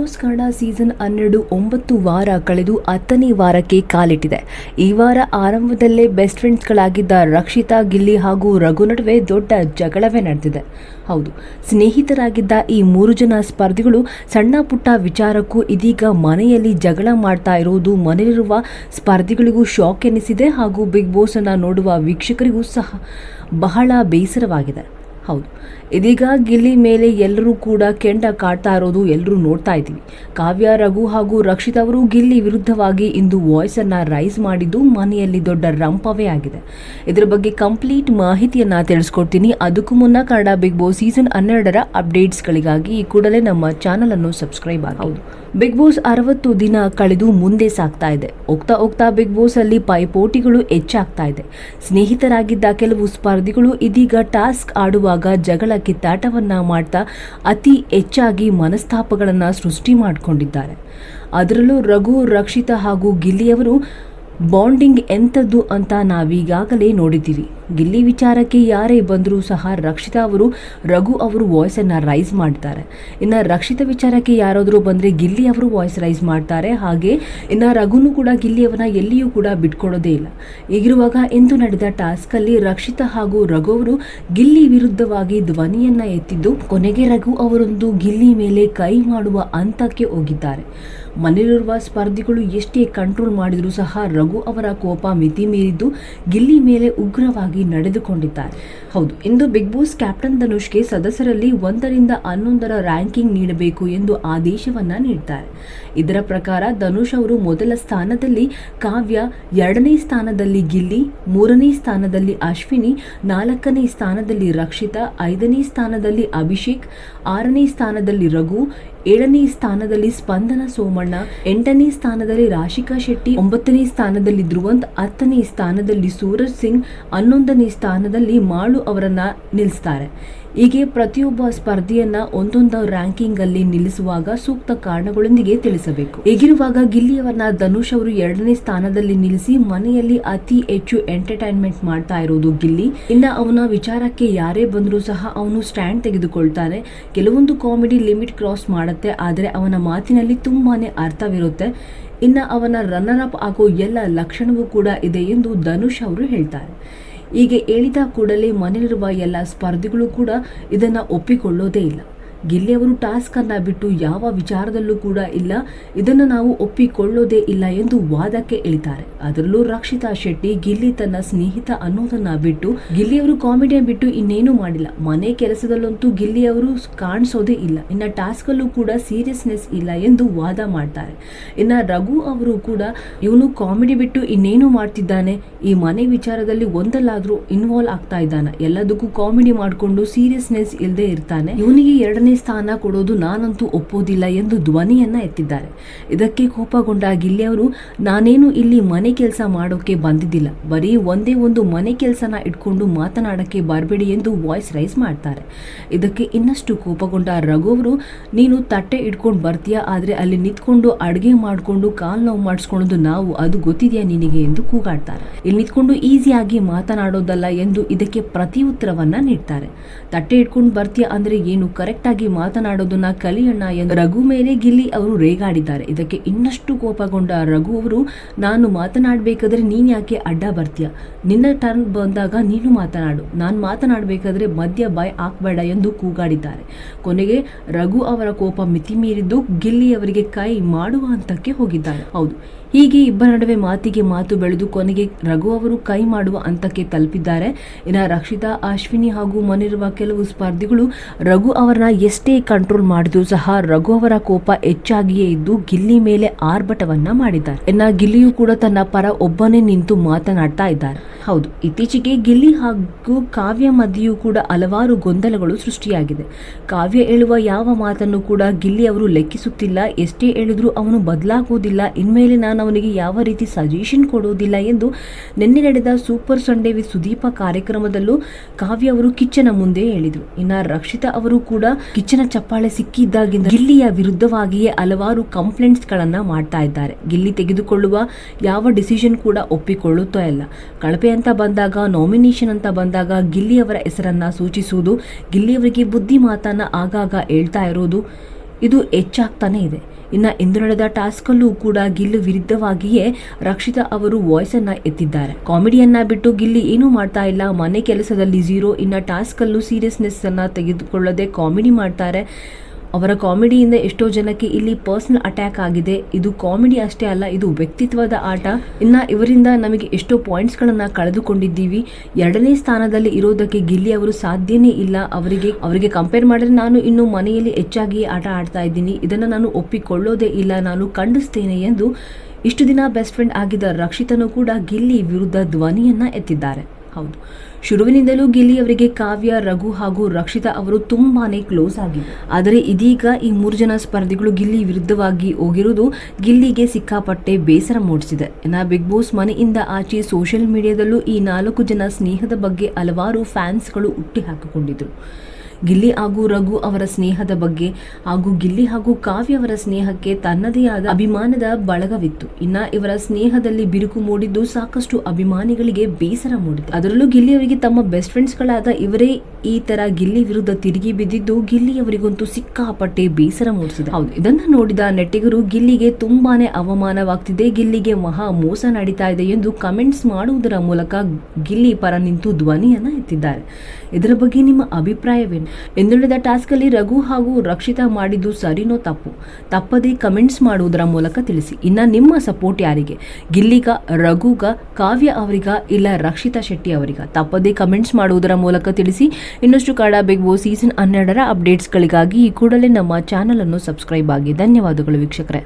Boss Kannada season ಹನ್ನೆರಡು ಒಂಬತ್ತು ವಾರ ಕಳೆದು ಹತ್ತನೇ ವಾರಕ್ಕೆ ಕಾಲಿಟ್ಟಿದೆ. ಈ ವಾರ ಆರಂಭದಲ್ಲೇ ಬೆಸ್ಟ್ ಫ್ರೆಂಡ್ಸ್ಗಳಾಗಿದ್ದ ರಕ್ಷಿತಾ, ಗಿಲ್ಲಿ ಹಾಗೂ ರಘು ನಡುವೆ ದೊಡ್ಡ ಜಗಳವೇ ನಡೆದಿದೆ. ಹೌದು, ಸ್ನೇಹಿತರಾಗಿದ್ದ ಈ ಮೂರು ಜನ ಸ್ಪರ್ಧಿಗಳು ಸಣ್ಣ ಪುಟ್ಟ ವಿಚಾರಕ್ಕೂ ಇದೀಗ ಮನೆಯಲ್ಲಿ ಜಗಳ ಮಾಡ್ತಾ ಇರುವುದು ಮನೆಯಲ್ಲಿರುವ ಸ್ಪರ್ಧಿಗಳಿಗೂ ಶಾಕ್ ಎನಿಸಿದೆ ಹಾಗೂ ಬಿಗ್ ಬಾಸ್ ಅನ್ನು ನೋಡುವ ವೀಕ್ಷಕರಿಗೂ ಸಹ ಬಹಳ ಬೇಸರವಾಗಿದೆ. ಹೌದು. ಇದೀಗ ಗಿಲ್ಲಿ ಮೇಲೆ ಎಲ್ಲರೂ ಕೂಡ ಕೆಂಡ ಕಾಡ್ತಾ ಇರೋದು ಎಲ್ಲರೂ ನೋಡ್ತಾ ಇದ್ದೀವಿ. ಕಾವ್ಯ, ರಘು ಹಾಗೂ ರಕ್ಷಿತ್ ಅವರು ಗಿಲ್ಲಿ ವಿರುದ್ಧವಾಗಿ ಇಂದು ವಾಯ್ಸನ್ನು ರೈಸ್ ಮಾಡಿದ್ದು ಮನೆಯಲ್ಲಿ ದೊಡ್ಡ ರಂಪವೇ ಆಗಿದೆ. ಇದರ ಬಗ್ಗೆ ಕಂಪ್ಲೀಟ್ ಮಾಹಿತಿಯನ್ನು ತಿಳಿಸ್ಕೊಡ್ತೀನಿ. ಅದಕ್ಕೂ ಮುನ್ನ ಕನ್ನಡ ಬಿಗ್ ಬಾಸ್ ಸೀಸನ್ ಹನ್ನೆರಡರ ಅಪ್ಡೇಟ್ಸ್ಗಳಿಗಾಗಿ ಈ ಕೂಡಲೇ ನಮ್ಮ ಚಾನಲನ್ನು ಸಬ್ಸ್ಕ್ರೈಬ್ ಆಗಿ. ಹೌದು. ಬಿಗ್ ಬಾಸ್ ಅರವತ್ತು ದಿನ ಕಳೆದು ಮುಂದೆ ಸಾಗ್ತಾ ಇದೆ. ಹೋಗ್ತಾ ಹೋಗ್ತಾ ಬಿಗ್ ಬಾಸ್ ಅಲ್ಲಿ ಪೈಪೋಟಿಗಳು ಹೆಚ್ಚಾಗ್ತಾ ಇದೆ. ಸ್ನೇಹಿತರಾಗಿದ್ದ ಕೆಲವು ಸ್ಪರ್ಧಿಗಳು ಇದೀಗ ಟಾಸ್ಕ್ ಆಡುವಾಗ ಜಗಳ ಕಿತ್ತಾಟವನ್ನ ಮಾಡ್ತಾ ಅತಿ ಹೆಚ್ಚಾಗಿ ಮನಸ್ತಾಪಗಳನ್ನ ಸೃಷ್ಟಿ ಮಾಡಿಕೊಂಡಿದ್ದಾರೆ. ಅದರಲ್ಲೂ ರಘು, ರಕ್ಷಿತ ಹಾಗೂ ಗಿಲ್ಲಿಯವರು ಬಾಂಡಿಂಗ್ ಎಂಥದ್ದು ಅಂತ ನಾವೀಗಾಗಲೇ ನೋಡಿದ್ದೀವಿ. ಗಿಲ್ಲಿ ವಿಚಾರಕ್ಕೆ ಯಾರೇ ಬಂದರೂ ಸಹ ರಕ್ಷಿತಾ ಅವರು, ರಘು ಅವರು ವಾಯ್ಸನ್ನು ರೈಸ್ ಮಾಡ್ತಾರೆ. ಇನ್ನು ರಕ್ಷಿತ ವಿಚಾರಕ್ಕೆ ಯಾರಾದರೂ ಬಂದರೆ ಗಿಲ್ಲಿ ಅವರು ವಾಯ್ಸ್ ರೈಸ್ ಮಾಡ್ತಾರೆ. ಹಾಗೆ ಇನ್ನು ರಘುನು ಕೂಡ ಗಿಲ್ಲಿಯವನ್ನ ಎಲ್ಲಿಯೂ ಕೂಡ ಬಿಟ್ಕೊಡೋದೇ ಇಲ್ಲ. ಈಗಿರುವಾಗ ಇಂದು ನಡೆದ ಟಾಸ್ಕಲ್ಲಿ ರಕ್ಷಿತ ಹಾಗೂ ರಘು ಅವರು ಗಿಲ್ಲಿ ವಿರುದ್ಧವಾಗಿ ಧ್ವನಿಯನ್ನ ಎತ್ತಿದ್ದು, ಕೊನೆಗೆ ರಘು ಅವರೊಂದು ಗಿಲ್ಲಿ ಮೇಲೆ ಕೈ ಮಾಡುವ ಹಂತಕ್ಕೆ ಹೋಗಿದ್ದಾರೆ. ಮನೆಯಲ್ಲಿರುವ ಸ್ಪರ್ಧಿಗಳು ಎಷ್ಟೇ ಕಂಟ್ರೋಲ್ ಮಾಡಿದರೂ ಸಹ ರಘು ಅವರ ಕೋಪ ಮಿತಿ ಮೀರಿದ್ದು, ಗಿಲ್ಲಿ ಮೇಲೆ ಉಗ್ರವಾಗಿ ನಡೆದುಕೊಂಡಿದ್ದಾರೆ. ಹೌದು, ಇಂದು ಬಿಗ್ ಬಾಸ್ ಕ್ಯಾಪ್ಟನ್ ಧನುಷ್ಗೆ ಸದಸ್ಯರಲ್ಲಿ ಒಂದರಿಂದ ಹನ್ನೊಂದರ ರ್ಯಾಂಕಿಂಗ್ ನೀಡಬೇಕು ಎಂದು ಆದೇಶವನ್ನ ನೀಡಿದ್ದಾರೆ ಇದರ ಪ್ರಕಾರ ಧನುಷ್ ಅವರು ಮೊದಲ ಸ್ಥಾನದಲ್ಲಿ ಕಾವ್ಯ ಎರಡನೇ ಸ್ಥಾನದಲ್ಲಿ ಗಿಲ್ಲಿ, ಮೂರನೇ ಸ್ಥಾನದಲ್ಲಿ ಅಶ್ವಿನಿ, ನಾಲ್ಕನೇ ಸ್ಥಾನದಲ್ಲಿ ರಕ್ಷಿತಾ, ಐದನೇ ಸ್ಥಾನದಲ್ಲಿ ಅಭಿಷೇಕ್, ಆರನೇ ಸ್ಥಾನದಲ್ಲಿ ರಘು ಏಳನೇ ಸ್ಥಾನದಲ್ಲಿ ಸ್ಪಂದನ ಸೋಮಣ್ಣ, ಎಂಟನೇ ಸ್ಥಾನದಲ್ಲಿ ರಾಶಿಕಾ ಶೆಟ್ಟಿ, ಒಂಬತ್ತನೇ ಸ್ಥಾನದಲ್ಲಿ ಧ್ರುವಂತ್, ಹತ್ತನೇ ಸ್ಥಾನದಲ್ಲಿ ಸೂರಜ್ ಸಿಂಗ್, ಹನ್ನೊಂದನೇ ಸ್ಥಾನದಲ್ಲಿ ಮಾಳು ಅವರನ್ನ ನಿಲ್ಲಿಸ್ತಾರೆ ಹೀಗೆ ಪ್ರತಿಯೊಬ್ಬ ಸ್ಪರ್ಧಿಯನ್ನ ಒಂದೊಂದು ರ್ಯಾಂಕಿಂಗ್ ಅಲ್ಲಿ ನಿಲ್ಲಿಸುವಾಗ ಸೂಕ್ತ ಕಾರಣಗಳೊಂದಿಗೆ ತಿಳಿಸಬೇಕು. ಹೀಗಿರುವಾಗ ಗಿಲ್ಲಿಯವರನ್ನ ಧನುಷ್ ಅವರು ಎರಡನೇ ಸ್ಥಾನದಲ್ಲಿ ನಿಲ್ಲಿಸಿ ಮನೆಯಲ್ಲಿ ಅತಿ ಹೆಚ್ಚು ಎಂಟರ್ಟೈನ್ಮೆಂಟ್ ಮಾಡ್ತಾ ಇರೋದು ಗಿಲ್ಲಿ. ಇನ್ನ ಅವನ ವಿಚಾರಕ್ಕೆ ಯಾರೇ ಬಂದರೂ ಸಹ ಅವನು ಸ್ಟ್ಯಾಂಡ್ ತೆಗೆದುಕೊಳ್ತಾನೆ. ಕೆಲವೊಂದು ಕಾಮಿಡಿ ಲಿಮಿಟ್ ಕ್ರಾಸ್ ಮಾಡುತ್ತೆ, ಆದರೆ ಅವನ ಮಾತಿನಲ್ಲಿ ತುಂಬಾನೇ ಅರ್ಥವಿರುತ್ತೆ. ಇನ್ನ ಅವನ ರನ್ನರ್ ಅಪ್ ಆಗೋ ಎಲ್ಲ ಲಕ್ಷಣವೂ ಕೂಡ ಇದೆ ಎಂದು ಧನುಷ್ ಅವರು ಹೇಳ್ತಾರೆ. ಹೀಗೆ ಹೇಳಿದ ಕೂಡಲೇ ಮನೆಯಲ್ಲಿರುವ ಎಲ್ಲ ಸ್ಪರ್ಧಿಗಳು ಕೂಡ ಇದನ್ನು ಒಪ್ಪಿಕೊಳ್ಳೋದೇ ಇಲ್ಲ. ಗಿಲ್ಲಿ ಅವರು ಟಾಸ್ಕ್ ಅನ್ನ ಬಿಟ್ಟು ಯಾವ ವಿಚಾರದಲ್ಲೂ ಕೂಡ ಇಲ್ಲ. ಇದನ್ನು ನಾವು ಒಪ್ಪಿಕೊಳ್ಳೋದೇ ಇಲ್ಲ ಎಂದು ವಾದಕ್ಕೆ ಇಳಿತಾರೆ. ಅದರಲ್ಲೂ ರಕ್ಷಿತಾ ಶೆಟ್ಟಿ ಗಿಲ್ಲಿ ತನ್ನ ಸ್ನೇಹಿತ ಅನ್ನೋದನ್ನ ಬಿಟ್ಟು, ಗಿಲ್ಲಿಯವರು ಕಾಮಿಡಿಯನ್ ಬಿಟ್ಟು ಇನ್ನೇನು ಮಾಡಿಲ್ಲ. ಮನೆ ಕೆಲಸದಲ್ಲಂತೂ ಗಿಲ್ಲಿಯವರು ಕಾಣಿಸೋದೇ ಇಲ್ಲ. ಇನ್ನ ಟಾಸ್ಕ್ ಅಲ್ಲೂ ಕೂಡ ಸೀರಿಯಸ್ನೆಸ್ ಇಲ್ಲ ಎಂದು ವಾದ ಮಾಡ್ತಾರೆ. ಇನ್ನ ರಘು ಅವರು ಕೂಡ, ಇವನು ಕಾಮಿಡಿ ಬಿಟ್ಟು ಇನ್ನೇನು ಮಾಡ್ತಿದ್ದಾನೆ. ಈ ಮನೆ ವಿಚಾರದಲ್ಲಿ ಒಂದಲ್ಲಾದ್ರೂ ಇನ್ವಾಲ್ವ್ ಆಗ್ತಾ ಇದ್ದಾನೆ. ಎಲ್ಲದಕ್ಕೂ ಕಾಮಿಡಿ ಮಾಡಿಕೊಂಡು ಸೀರಿಯಸ್ನೆಸ್ ಇಲ್ಲದೆ ಇರ್ತಾನೆ. ಇವನಿಗೆ ಎರಡನೇ ಸ್ಥಾನ ಕೊಡೋದು ನಾನಂತೂ ಒಪ್ಪೋದಿಲ್ಲ ಎಂದು ಧ್ವನಿಯನ್ನ ಎತ್ತಿದ್ದಾರೆ. ಇದಕ್ಕೆ ಕೋಪಗೊಂಡ ಗಿಲ್ಲಿ ಅವರು, ನಾನೇನು ಇಲ್ಲಿ ಮನೆ ಕೆಲಸ ಮಾಡೋಕೆ ಬಂದಿದ್ದಿಲ್ಲ. ಬರೀ ಒಂದೇ ಒಂದು ಮನೆ ಕೆಲಸನ ಇಟ್ಕೊಂಡು ಮಾತನಾಡಕ್ಕೆ ಬರಬೇಡಿ ಎಂದು ವಾಯ್ಸ್ ರೈಸ್ ಮಾಡ್ತಾರೆ. ಇದಕ್ಕೆ ಇನ್ನಷ್ಟು ಕೋಪಗೊಂಡ ರಘು ಅವರು, ನೀನು ತಟ್ಟೆ ಇಟ್ಕೊಂಡು ಬರ್ತೀಯ, ಆದರೆ ಅಲ್ಲಿ ನಿಂತ್ಕೊಂಡು ಅಡುಗೆ ಮಾಡಿಕೊಂಡು ಕಾಲು ನೋವು ಮಾಡಿಸ್ಕೊಳ್ಳೋದು ನಾವು, ಅದು ಗೊತ್ತಿದೆಯಾ ನಿನಗೆ? ಎಂದು ಕೂಗಾಡ್ತಾರೆ. ಇಲ್ಲಿ ನಿಂತ್ಕೊಂಡು ಈಸಿಯಾಗಿ ಮಾತನಾಡೋದಲ್ಲ ಎಂದು ಇದಕ್ಕೆ ಪ್ರತಿ ಉತ್ತರವನ್ನ ನೀಡ್ತಾರೆ. ತಟ್ಟೆ ಇಟ್ಕೊಂಡು ಬರ್ತೀಯಾ ಅಂದ್ರೆ ಏನು, ಕರೆಕ್ಟ್ ಆಗಿ ಮಾತನಾಡೋದನ್ನ ಕಲಿಯಣ್ಣ ಎಂದು ರಘು ಮೇಲೆ ಗಿಲ್ಲಿ ಅವರು ರೇಗಾಡಿದ್ದಾರೆ. ಇದಕ್ಕೆ ಇನ್ನಷ್ಟು ಕೋಪಗೊಂಡ ರಘು ಅವರು, ನಾನು ಮಾತನಾಡಬೇಕಾದ್ರೆ ನೀನ್ ಯಾಕೆ ಅಡ್ಡ ಬರ್ತೀಯ? ನಿನ್ನ ಟರ್ನ್ ಬಂದಾಗ ನೀನು ಮಾತನಾಡು. ನಾನು ಮಾತನಾಡಬೇಕಾದ್ರೆ ಮಧ್ಯ ಬಾಯ್ ಹಾಕ್ಬೇಡ ಎಂದು ಕೂಗಾಡಿದ್ದಾರೆ. ಕೊನೆಗೆ ರಘು ಅವರ ಕೋಪ ಮಿತಿ ಮೀರಿದ್ದು ಗಿಲ್ಲಿ ಅವರಿಗೆ ಕೈ ಮಾಡುವ ಹಂತಕ್ಕೆ ಹೋಗಿದ್ದಾರೆ. ಹೌದು, ಹೀಗೆ ಇಬ್ಬರ ನಡುವೆ ಮಾತಿಗೆ ಮಾತು ಬೆಳೆದು ಕೊನೆಗೆ ರಘು ಅವರು ಕೈ ಮಾಡುವ ಹಂತಕ್ಕೆ ತಲುಪಿದ್ದಾರೆ. ಇನ್ನು ರಕ್ಷಿತಾ, ಅಶ್ವಿನಿ ಹಾಗೂ ಮನಿರುವ ಕೆಲವು ಸ್ಪರ್ಧಿಗಳು ರಘು ಅವರನ್ನ ಎಷ್ಟೇ ಕಂಟ್ರೋಲ್ ಮಾಡಿದ್ರು ಸಹ ರಘು ಅವರ ಕೋಪ ಹೆಚ್ಚಾಗಿಯೇ ಇದ್ದು ಗಿಲ್ಲಿ ಮೇಲೆ ಆರ್ಭಟವನ್ನ ಮಾಡಿದ್ದಾರೆ. ಇನ್ನ ಗಿಲ್ಲಿಯು ಕೂಡ ತನ್ನ ಪರ ಒಬ್ಬನೇ ನಿಂತು ಮಾತನಾಡ್ತಾ ಇದ್ದಾರೆ. ಹೌದು, ಇತ್ತೀಚೆಗೆ ಗಿಲ್ಲಿ ಹಾಗೂ ಕಾವ್ಯ ಮಧ್ಯೆಯೂ ಕೂಡ ಹಲವಾರು ಗೊಂದಲಗಳು ಸೃಷ್ಟಿಯಾಗಿದೆ. ಕಾವ್ಯ ಹೇಳುವ ಯಾವ ಮಾತನ್ನು ಕೂಡ ಗಿಲ್ಲಿ ಅವರು ಲೆಕ್ಕಿಸುತ್ತಿಲ್ಲ. ಎಷ್ಟೇ ಹೇಳಿದ್ರು ಅವನು ಬದಲಾಗುವುದಿಲ್ಲ. ಇನ್ಮೇಲೆ ನಾನು ಅವನಿಗೆ ಯಾವ ರೀತಿ ಸಜೆಷನ್ ಕೊಡುವುದಿಲ್ಲ ಎಂದು ನಿನ್ನೆ ನಡೆದ ಸೂಪರ್ ಸಂಡೇ ವಿತ್ ಸುದೀಪ ಕಾರ್ಯಕ್ರಮದಲ್ಲೂ ಕಾವ್ಯ ಅವರು ಕಿಚ್ಚನ ಮುಂದೆ ಹೇಳಿದರು. ಇನ್ನ ರಕ್ಷಿತಾ ಅವರು ಕೂಡ ಕಿಚ್ಚನ ಚಪ್ಪಾಳೆ ಸಿಕ್ಕಿದ್ದಾಗಿಂದ ಗಿಲ್ಲಿಯ ವಿರುದ್ಧವಾಗಿಯೇ ಹಲವಾರು ಕಂಪ್ಲೇಂಟ್ಸ್ ಗಳನ್ನ ಮಾಡ್ತಾ ಇದ್ದಾರೆ. ಗಿಲ್ಲಿ ತೆಗೆದುಕೊಳ್ಳುವ ಯಾವ ಡಿಸಿಷನ್ ಕೂಡ ಒಪ್ಪಿಕೊಳ್ಳುತ್ತಾ ಇಲ್ಲ. ಕಳಪೆ ಅಂತ ಬಂದಾಗ, ನಾಮಿನೇಷನ್ ಅಂತ ಬಂದಾಗ ಗಿಲ್ಲಿಯವರ ಹೆಸರನ್ನ ಸೂಚಿಸುವುದು, ಗಿಲ್ಲಿಯವರಿಗೆ ಬುದ್ಧಿ ಮಾತನ್ನ ಆಗಾಗ ಹೇಳ್ತಾ ಇರೋದು ಇದು ಹೆಚ್ಚಾಗ್ತಾನೆ ಇದೆ. ಇನ್ನ ಇಂದು ನಡೆದ ಟಾಸ್ಕಲ್ಲೂ ಕೂಡ ಗಿಲ್ಲು ವಿರುದ್ಧವಾಗಿಯೇ ರಕ್ಷಿತಾ ಅವರು ವಾಯ್ಸ್ ಎತ್ತಿದ್ದಾರೆ. ಕಾಮಿಡಿಯನ್ನ ಬಿಟ್ಟು ಗಿಲ್ಲಿ ಏನೂ ಮಾಡ್ತಾ ಇಲ್ಲ. ಮನೆ ಕೆಲಸದಲ್ಲಿ ಝೀರೋ, ಇನ್ನ ಟಾಸ್ಕಲ್ಲೂ ಸೀರಿಯಸ್ನೆಸ್ ಅನ್ನ ತೆಗೆದುಕೊಳ್ಳದೆ ಕಾಮಿಡಿ ಮಾಡ್ತಾರೆ. ಅವರ ಕಾಮಿಡಿಯಿಂದ ಎಷ್ಟೋ ಜನಕ್ಕೆ ಇಲ್ಲಿ ಪರ್ಸನಲ್ ಅಟ್ಯಾಕ್ ಆಗಿದೆ. ಇದು ಕಾಮಿಡಿ ಅಷ್ಟೇ ಅಲ್ಲ, ಇದು ವ್ಯಕ್ತಿತ್ವದ ಆಟ. ಇನ್ನ ಇವರಿಂದ ನಮಗೆ ಎಷ್ಟೋ ಪಾಯಿಂಟ್ಸ್ಗಳನ್ನ ಕಳೆದುಕೊಂಡಿದ್ದೀವಿ. ಎರಡನೇ ಸ್ಥಾನದಲ್ಲಿ ಇರೋದಕ್ಕೆ ಗಿಲ್ಲಿ ಅವರು ಸಾಧ್ಯನೇ ಇಲ್ಲ. ಅವರಿಗೆ ಅವರಿಗೆ ಕಂಪೇರ್ ಮಾಡಿದ್ರೆ ನಾನು ಇನ್ನು ಮನೆಯಲ್ಲಿ ಹೆಚ್ಚಾಗಿ ಆಟ ಆಡ್ತಾ ಇದ್ದೀನಿ. ಇದನ್ನು ನಾನು ಒಪ್ಪಿಕೊಳ್ಳೋದೇ ಇಲ್ಲ, ನಾನು ಖಂಡಿಸ್ತೇನೆ ಎಂದು ಇಷ್ಟು ದಿನ ಬೆಸ್ಟ್ ಫ್ರೆಂಡ್ ಆಗಿದ್ದ ರಕ್ಷಿತನು ಕೂಡ ಗಿಲ್ಲಿ ವಿರುದ್ಧ ಧ್ವನಿಯನ್ನ ಎತ್ತಿದ್ದಾರೆ. ಹೌದು. ಶುರುವಿನಿಂದಲೂ ಗಿಲ್ಲಿ ಅವರಿಗೆ ಕಾವ್ಯ, ರಘು ಹಾಗೂ ರಕ್ಷಿತಾ ಅವರು ತುಂಬಾನೇ ಕ್ಲೋಸ್ ಆಗಿದ್ರು ಆದರೆ ಇದೀಗ ಈ ಮೂರು ಜನ ಸ್ಪರ್ಧಿಗಳು ಗಿಲ್ಲಿ ವಿರುದ್ಧವಾಗಿ ಹೋಗಿರುವುದು ಗಿಲ್ಲಿಗೆ ಸಿಕ್ಕಾಪಟ್ಟೆ ಬೇಸರ ಮೂಡಿಸಿದೆ. ಇನ್ನ ಬಿಗ್ ಬಾಸ್ ಮನೆಯಿಂದ ಆಚೆ ಸೋಷಿಯಲ್ ಮೀಡಿಯಾದಲ್ಲೂ ಈ ನಾಲ್ಕು ಜನ ಸ್ನೇಹದ ಬಗ್ಗೆ ಹಲವಾರು ಫ್ಯಾನ್ಸ್ಗಳು ಹುಟ್ಟಿ ಹಾಕಿಕೊಂಡಿದ್ರು ಗಿಲ್ಲಿ ಹಾಗೂ ರಘು ಅವರ ಸ್ನೇಹದ ಬಗ್ಗೆ ಹಾಗೂ ಗಿಲ್ಲಿ ಹಾಗೂ ಕಾವ್ಯ ಅವರ ಸ್ನೇಹಕ್ಕೆ ತನ್ನದೇ ಆದ ಅಭಿಮಾನದ ಬಳಗವಿತ್ತು. ಇನ್ನ ಇವರ ಸ್ನೇಹದಲ್ಲಿ ಬಿರುಕು ಮೂಡಿದ್ದು ಸಾಕಷ್ಟು ಅಭಿಮಾನಿಗಳಿಗೆ ಬೇಸರ ಮೂಡಿದೆ ಅದರಲ್ಲೂ ಗಿಲ್ಲಿ ಅವರಿಗೆ ತಮ್ಮ ಬೆಸ್ಟ್ ಫ್ರೆಂಡ್ಸ್ ಗಳಾದ ಇವರೇ ಈ ತರ ಗಿಲ್ಲಿ ವಿರುದ್ಧ ತಿರುಗಿ ಬಿದ್ದಿದ್ದು ಗಿಲ್ಲಿ ಅವರಿಗಂತೂ ಸಿಕ್ಕಾಪಟ್ಟೆ ಬೇಸರ ಮೂಡಿಸಿದೆ. ಹೌದು, ಇದನ್ನ ನೋಡಿದ ನೆಟ್ಟಿಗರು ಗಿಲ್ಲಿಗೆ ತುಂಬಾನೇ ಅವಮಾನವಾಗ್ತಿದೆ. ಗಿಲ್ಲಿಗೆ ಮಹಾ ಮೋಸ ನಡೀತಾ ಇದೆ ಎಂದು ಕಮೆಂಟ್ಸ್ ಮಾಡುವುದರ ಮೂಲಕ ಗಿಲ್ಲಿ ಪರ ನಿಂತು ಧ್ವನಿಯನ್ನ ಎತ್ತಿದ್ದಾರೆ. ಇದರ ಬಗ್ಗೆ ನಿಮ್ಮ ಅಭಿಪ್ರಾಯವೇನು? ಹಿಂದುಳಿದ ಟಾಸ್ಕಲ್ಲಿ ರಘು ಹಾಗೂ ರಕ್ಷಿತಾ ಮಾಡಿದ್ದು ಸರಿನೋ ತಪ್ಪು? ತಪ್ಪದೇ ಕಮೆಂಟ್ಸ್ ಮಾಡುವುದರ ಮೂಲಕ ತಿಳಿಸಿ. ಇನ್ನು ನಿಮ್ಮ ಸಪೋರ್ಟ್ ಯಾರಿಗೆ? ಗಿಲ್ಲಿಗ, ರಘುಗ, ಕಾವ್ಯ ಅವರಿಗ ಇಲ್ಲ ರಕ್ಷಿತಾ ಶೆಟ್ಟಿ ಅವರಿಗ? ತಪ್ಪದೇ ಕಮೆಂಟ್ಸ್ ಮಾಡುವುದರ ಮೂಲಕ ತಿಳಿಸಿ. ಇನ್ನಷ್ಟು ಕಾಡ ಬಿಗ್ ಬಾಸ್ ಸೀಸನ್ ಹನ್ನೆರಡರ ಅಪ್ಡೇಟ್ಸ್ಗಳಿಗಾಗಿ ಈ ಕೂಡಲೇ ನಮ್ಮ ಚಾನಲನ್ನು ಸಬ್ಸ್ಕ್ರೈಬ್ ಆಗಿ. ಧನ್ಯವಾದಗಳು ವೀಕ್ಷಕರೇ.